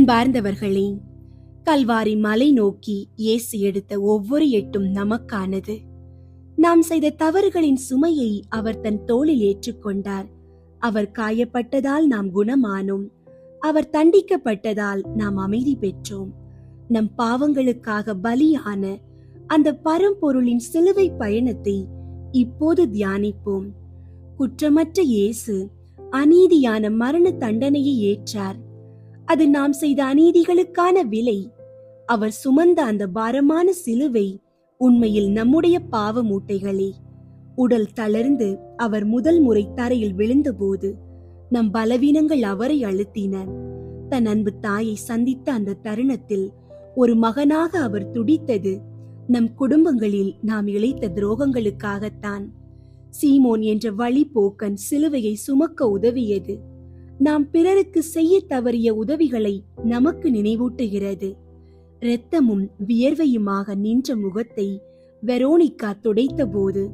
அன்பார்ந்தவர்களே கல்வாரி மலை நோக்கி இயேசு எடுத்த ஒவ்வொரு எட்டும் நமக்கானது. நாம் செய்த தவறுகளின் சுமையை அவர் தன் தோளில் ஏற்றுக்கொண்டார். அவர் காயப்பட்டதால் நாம் குணமானோம். அவர் தண்டிக்கப்பட்டதால் நாம் அமைதி பெற்றோம். நம் பாவங்களுக்காக பலியான அந்த பரம்பொருளின் சிலுவை பயணத்தை இப்போது தியானிப்போம். குற்றமற்ற இயேசு அநீதியான மரண தண்டனையை ஏற்றார். அது நாம் செய்த அநீதிகளுக்கான விலை. அவர் சுமந்த அந்த பாரமான சிலுவை உண்மையில் நம்முடைய பாவ மூட்டைகளே. உடல் தளர்ந்து அவர் முதல் முறை தரையில் விழுந்தபோது நம் பலவீனங்கள் அவரை அழுத்தின. தன் அன்பு தாயை சந்தித்த அந்த தருணத்தில் ஒரு மகனாக அவர் துடித்தது நம் குடும்பங்களில் நாம் இழைத்த துரோகங்களுக்காகத்தான். சீமோன் என்ற வழிபோக்கன் சிலுவையை சுமக்க உதவியது. நாம் பிறருக்கு செய்ய தவறிய உதவிகளை நமக்கு நினைவூட்டுகிறது. இரத்தமும் வியர்வையுமாக நின்ற முகத்தை வெரோனிகா துடைத்தபோது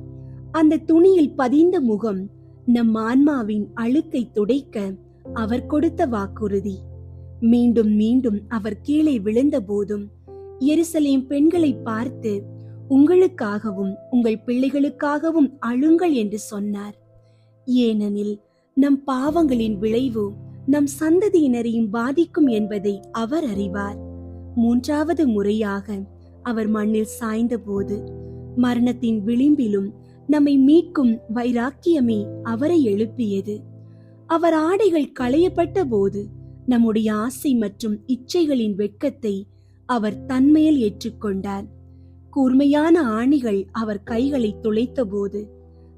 அந்த துணியில் பதிந்த முகம் நம் ஆன்மாவின் அழுக்கை துடைக்க அவர் கொடுத்த வாக்குறுதி. மீண்டும் மீண்டும் அவர் கீழே விழுந்த போதும் எருசலேம் பெண்களை பார்த்து உங்களுக்காகவும் உங்கள் பிள்ளைகளுக்காகவும் அழுங்கள் என்று சொன்னார். ஏனெனில் நம் பாவங்களின் விளைவு நம் சந்ததியினரையும் பாதிக்கும் என்பதை அவர் அறிவார். மூன்றாவது முறையாக அவர் மண்ணில் சாய்ந்தபோது மரணத்தின் விளிம்பிலும் நம்மை மீட்கும் வைராக்கியமே அவரை எழுப்பியது. அவர் ஆடைகள் களையப்பட்ட போது நம்முடைய ஆசை மற்றும் இச்சைகளின் வெட்கத்தை அவர் தன்மையில் ஏற்றுக்கொண்டார். கூர்மையான ஆணிகள் அவர் கைகளை துளைத்தபோது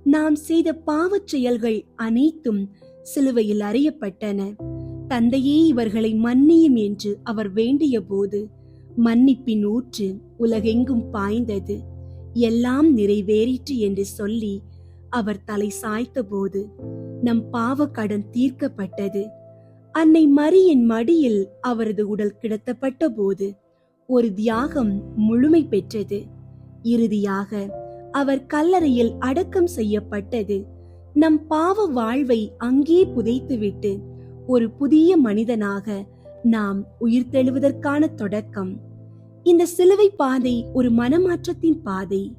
நாம் செய்த பாவச் செயல்கள் அனைத்தும் சிலுவையில் அறியப்பட்டன. தந்தையே இவர்களை மன்னியும் என்று அவர் வேண்டிய போது மன்னிப்பின் ஊற்று உலகெங்கும் பாய்ந்தது. எல்லாம் நிறைவேறிற்று என்று சொல்லி அவர் தலை சாய்த்த போது நம் பாவக்கடன் தீர்க்கப்பட்டது. அன்னை மரியின் மடியில் அவரது உடல் கிடத்தப்பட்ட போது ஒரு தியாகம் முழுமை பெற்றது. இறுதியாக அவர் கல்லறையில் அடக்கம் செய்யப்பட்டது. நம் பாவ வாழ்வை அங்கே புதைத்துவிட்டு ஒரு புதிய மனிதனாக நாம் உயிர்த்தெழுவதற்கான தொடக்கம். இந்த சிலுவை பாதை ஒரு மனமாற்றத்தின் பாதை.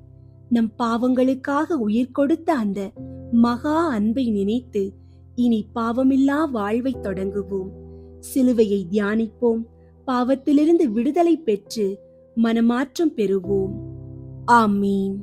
நம் பாவங்களுக்காக உயிர் கொடுத்த அந்த மகா அன்பை நினைத்து இனி பாவமில்லா வாழ்வை தொடங்குவோம். சிலுவையை தியானிப்போம். பாவத்திலிருந்து விடுதலை பெற்று மனமாற்றம் பெறுவோம். ஆமீன்.